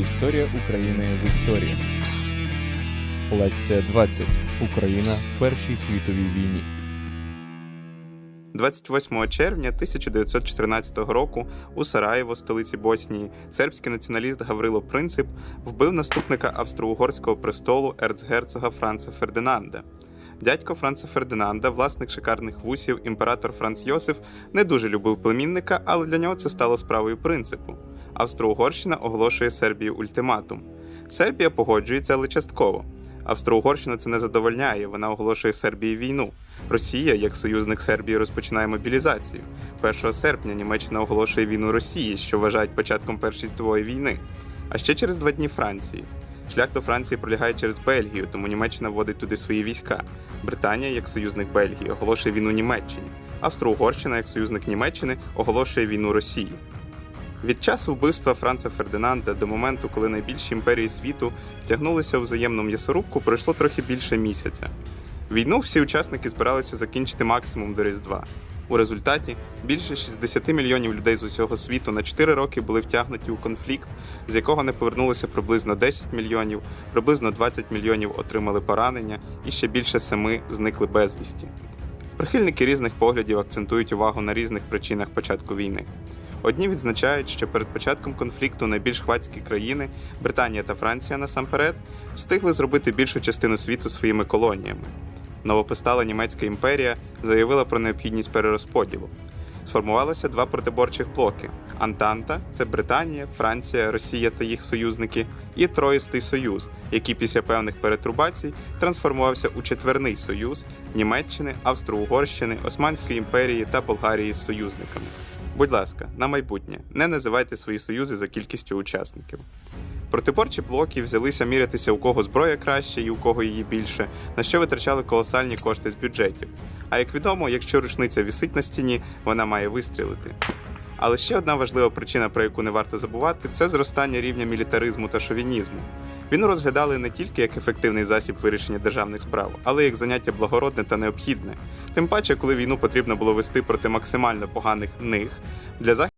Історія України в історії. Лекція 20. Україна в Першій світовій війні. 28 червня 1914 року у Сараєво, столиці Боснії, сербський націоналіст Гаврило Принцип вбив наступника австро-угорського престолу ерцгерцога Франца Фердинанда. Дядько Франца Фердинанда, власник шикарних вусів, імператор Франц Йосиф, не дуже любив племінника, але для нього це стало справою принципу. Австро-Угорщина оголошує Сербії ультиматум. Сербія погоджується, але частково. Австро-Угорщина це не задовольняє, вона оголошує Сербії війну. Росія, як союзник Сербії, розпочинає мобілізацію. 1 серпня Німеччина оголошує війну Росії, що вважають початком Першої світової війни. А ще через два дні Франції. Шлях до Франції пролягає через Бельгію, тому Німеччина вводить туди свої війська. Британія, як союзник Бельгії, оголошує війну Німеччині. Австро-Угорщина, як союзник Німеччини, оголошує війну Росії. Від часу вбивства Франца Фердинанда до моменту, коли найбільші імперії світу втягнулися у взаємну м'ясорубку, пройшло трохи більше місяця. Війну всі учасники збиралися закінчити максимум до Різдва. У результаті більше 60 мільйонів людей з усього світу на 4 роки були втягнуті у конфлікт, з якого не повернулося приблизно 10 мільйонів, приблизно 20 мільйонів отримали поранення і ще більше 7 зникли безвісті. Прихильники різних поглядів акцентують увагу на різних причинах початку війни. Одні відзначають, що перед початком конфлікту найбільш хвацькі країни Британія та Франція насамперед встигли зробити більшу частину світу своїми колоніями. Новопостала німецька імперія заявила про необхідність перерозподілу. Сформувалося два протиборчих блоки: Антанта це Британія, Франція, Росія та їх союзники, і Троїстий Союз, який після певних перетрубацій трансформувався у четверний союз Німеччини, Австро-Угорщини, Османської імперії та Болгарії з союзниками. Будь ласка, на майбутнє не називайте свої союзи за кількістю учасників. Протиборчі блоки взялися мірятися, у кого зброя краще і у кого її більше, на що витрачали колосальні кошти з бюджетів. А як відомо, якщо рушниця вісить на стіні, вона має вистрілити. Але ще одна важлива причина, про яку не варто забувати, це зростання рівня мілітаризму та шовінізму. Війну розглядали не тільки як ефективний засіб вирішення державних справ, але й як заняття благородне та необхідне. Тим паче, коли війну потрібно було вести проти максимально поганих них для захисту